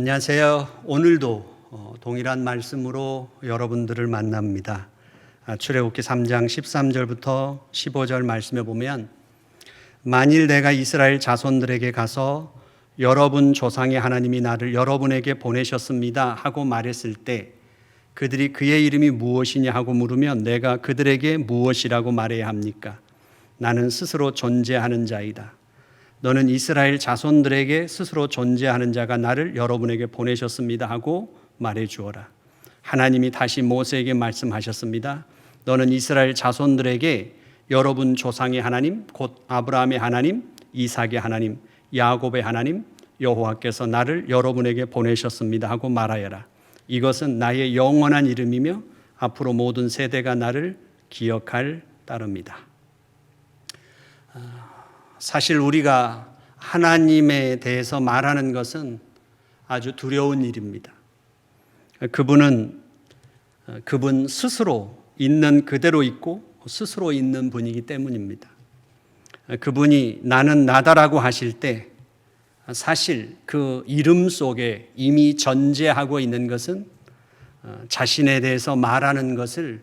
안녕하세요. 오늘도 어, 동일한 말씀으로 여러분들을 만납니다. 아, 출애굽기 3장 13절부터 15절 말씀에 보면 만일 내가 이스라엘 자손들에게 가서 여러분 조상의 하나님이 나를 여러분에게 보내셨습니다 하고 말했을 때 그들이 그의 이름이 무엇이냐 하고 물으면 내가 그들에게 무엇이라고 말해야 합니까? 나는 스스로 존재하는 자이다. 너는 이스라엘 자손들에게 스스로 존재하는 자가 나를 여러분에게 보내셨습니다 하고 말해 주어라. 하나님이 다시 모세에게 말씀하셨습니다. 너는 이스라엘 자손들에게 여러분 조상의 하나님 곧 아브라함의 하나님, 이삭의 하나님, 야곱의 하나님 여호와께서 나를 여러분에게 보내셨습니다 하고 말하여라. 이것은 나의 영원한 이름이며 앞으로 모든 세대가 나를 기억할 따릅니다. 사실 우리가 하나님에 대해서 말하는 것은 아주 두려운 일입니다. 그분은 그분 스스로 있는 그대로 있고 스스로 있는 분이기 때문입니다. 그분이 나는 나다라고 하실 때 사실 그 이름 속에 이미 전제하고 있는 것은 자신에 대해서 말하는 것을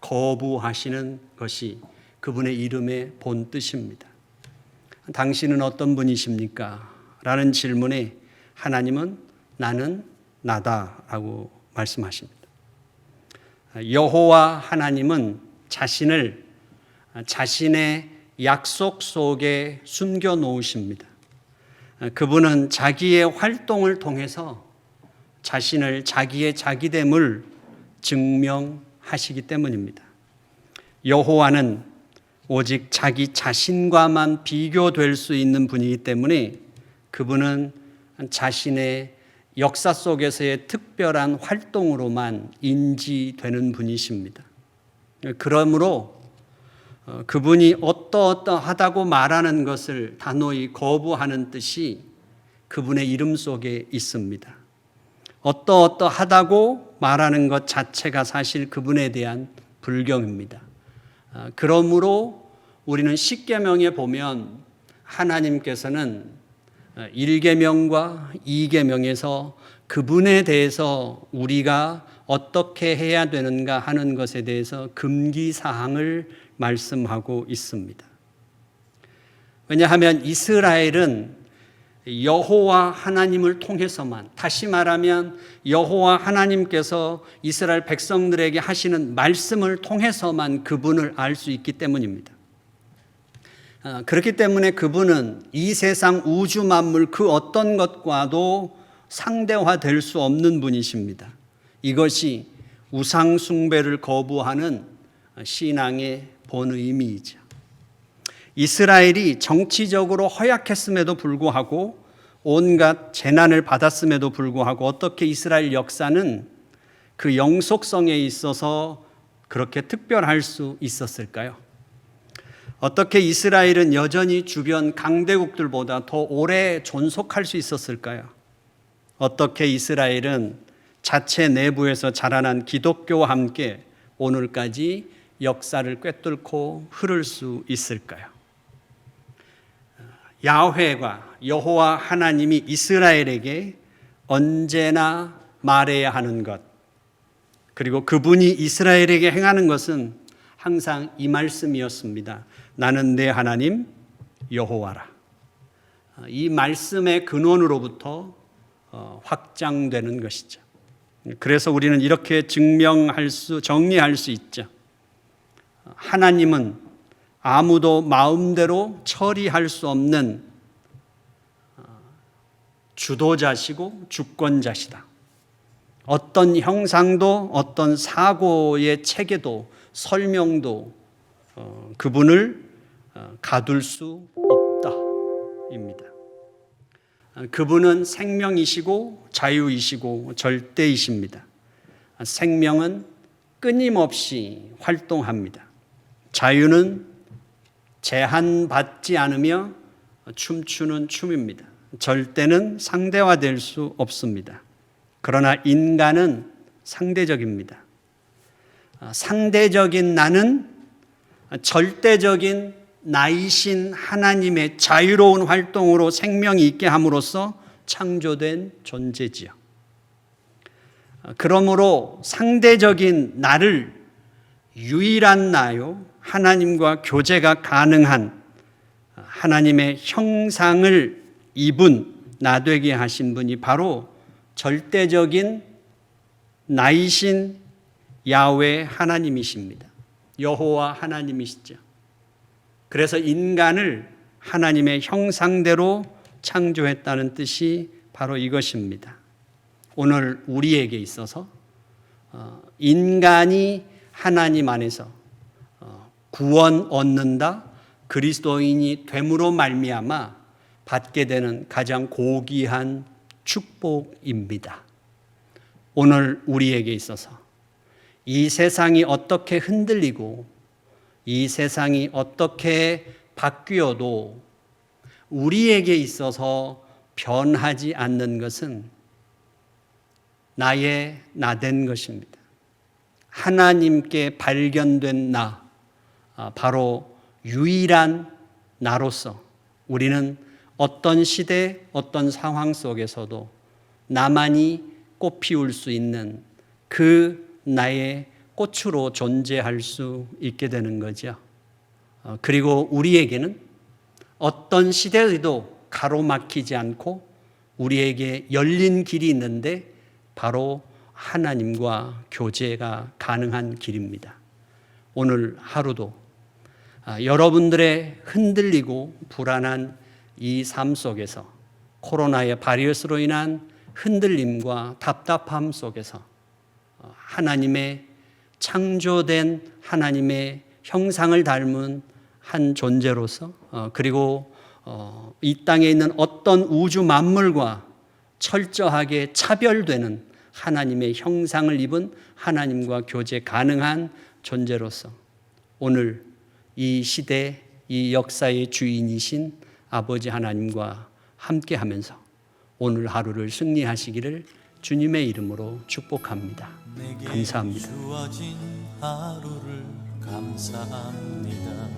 거부하시는 것이 그분의 이름의 본 뜻입니다. 당신은 어떤 분이십니까? 라는 질문에 하나님은 나는 나다라고 말씀하십니다. 여호와 하나님은 자신을 자신의 약속 속에 숨겨 놓으십니다. 그분은 자기의 활동을 통해서 자신을 자기의 자기됨을 증명하시기 때문입니다. 여호와는 오직 자기 자신과만 비교될 수 있는 분이기 때문에 그분은 자신의 역사 속에서의 특별한 활동으로만 인지되는 분이십니다. 그러므로 어, 그분이 어떠어떠하다고 말하는 것을 단호히 거부하는 뜻이 그분의 이름 속에 있습니다. 어떠어떠하다고 말하는 것 자체가 사실 그분에 대한 불경입니다. 아, 그러므로 우리는 십계명에 보면 하나님께서는 1계명과 2계명에서 그분에 대해서 우리가 어떻게 해야 되는가 하는 것에 대해서 금기 사항을 말씀하고 있습니다. 왜냐하면 이스라엘은 여호와 하나님을 통해서만 다시 말하면 여호와 하나님께서 이스라엘 백성들에게 하시는 말씀을 통해서만 그분을 알 수 있기 때문입니다. 아, 그렇기 때문에 그분은 이 세상 우주 만물 그 어떤 것과도 상대화될 수 없는 분이십니다. 이것이 우상 숭배를 거부하는 신앙의 본 의미이죠. 이스라엘이 정치적으로 허약했음에도 불구하고 온갖 재난을 받았음에도 불구하고 어떻게 이스라엘 역사는 그 영속성에 있어서 그렇게 특별할 수 있었을까요? 어떻게 이스라엘은 여전히 주변 강대국들보다 더 오래 존속할 수 있었을까요? 어떻게 이스라엘은 자체 내부에서 자라난 기독교와 함께 오늘까지 역사를 꿰뚫고 흐를 수 있을까요? 야훼가 여호와 하나님이 이스라엘에게 언제나 말해야 하는 것 그리고 그분이 이스라엘에게 행하는 것은 항상 이 말씀이었습니다. 나는 내 하나님 여호와라. 이 말씀의 근원으로부터 어, 확장되는 것이죠. 그래서 우리는 이렇게 증명할 수, 정리할 수 있죠. 하나님은 아무도 마음대로 처리할 수 없는 어, 주도자시고 주권자시다. 어떤 형상도 어떤 사고의 체계도 설명도 어, 그분을 어, 가둘 수 없다입니다. 그분은 생명이시고 자유이시고 절대이십니다. 생명은 끊임없이 활동합니다. 자유는 제한받지 않으며 춤추는 춤입니다. 절대는 상대화될 수 없습니다. 그러나 인간은 상대적입니다. 상대적인 나는 절대적인 나이신 하나님의 자유로운 활동으로 생명이 있게 함으로써 창조된 존재지요. 그러므로 상대적인 나를 유일한 나요, 하나님과 교제가 가능한 하나님의 형상을 입은 나 되게 하신 분이 바로 절대적인 나이신 야외 하나님이십니다. 여호와 하나님이시죠. 그래서 인간을 하나님의 형상대로 창조했다는 뜻이 바로 이것입니다. 오늘 우리에게 있어서 어, 인간이 하나님 안에서 어, 구원 얻는다 그리스도인이 됨으로 말미암아 받게 되는 가장 고귀한 축복입니다. 오늘 우리에게 있어서 이 세상이 어떻게 흔들리고 이 세상이 어떻게 바뀌어도 우리에게 있어서 변하지 않는 것은 나의 나된 것입니다. 하나님께 발견된 나, 아, 바로 유일한 나로서 우리는 어떤 시대, 어떤 상황 속에서도 나만이 꽃 피울 수 있는 그 나의 꽃으로 존재할 수 있게 되는 거죠. 어, 그리고 우리에게는 어떤 시대에도 가로막히지 않고 우리에게 열린 길이 있는데 바로 하나님과 교제가 가능한 길입니다. 오늘 하루도 아, 여러분들의 흔들리고 불안한 이 삶 속에서 코로나의 바이러스로 인한 흔들림과 답답함 속에서 어, 하나님의 창조된 하나님의 형상을 닮은 한 존재로서 어, 그리고 어, 이 땅에 있는 어떤 우주 만물과 철저하게 차별되는 하나님의 형상을 입은 하나님과 교제 가능한 존재로서 오늘 이 시대 이 역사의 주인이신 아버지 하나님과 함께 하면서 오늘 하루를 승리하시기를 주님의 이름으로 축복합니다. 감사합니다. 감사합니다.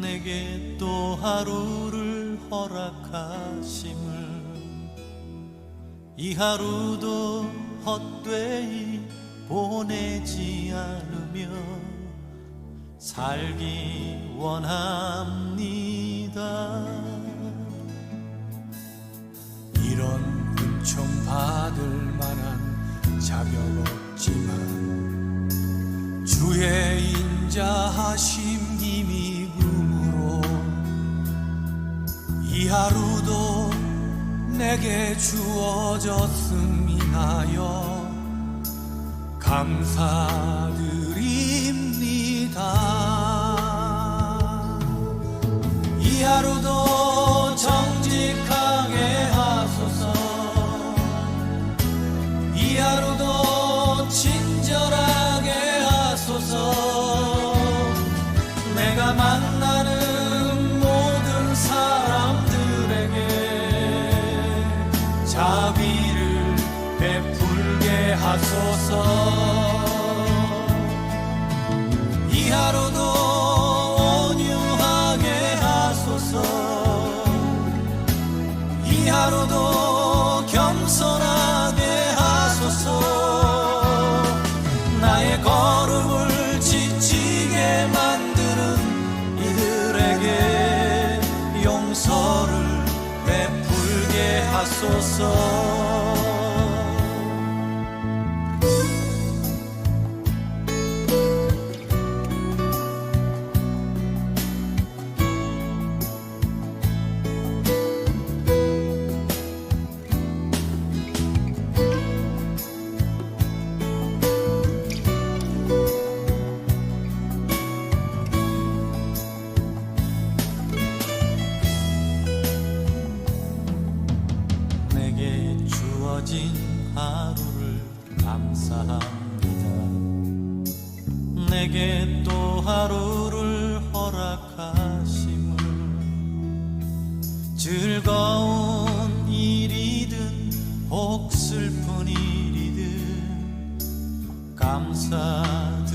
내게 또 하루를 허락하심을 이 하루도 헛되이 보내지 않으며 살기 원합니다. 은총 받을 만한 자격 없지만 주의 인자하심 힘입음으로 이 하루도 내게 주어졌음 인하여 감사드립니다. 이 하루도 하 감사드립니다.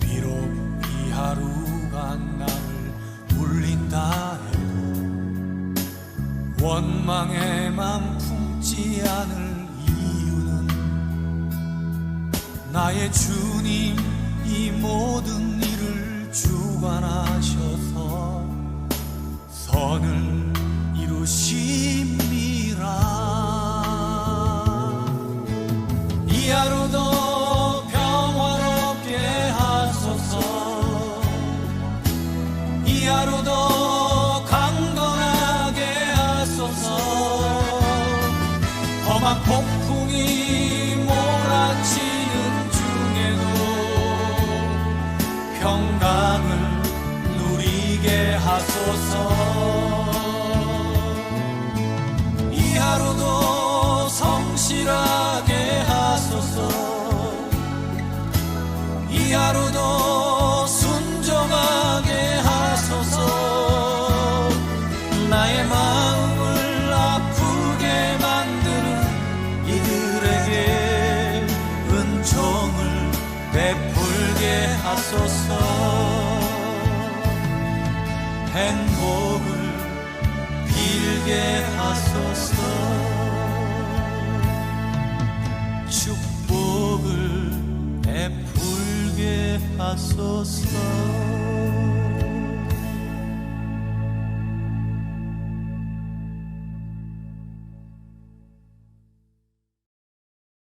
비록 이 하루가 나를 울린다 해도 원망에만 품지 않을 이유는 나의 주님 이 모든 일을 주관하셔서 선을 이루시. song. 되게 하소서. 축복을 베풀게 하소서.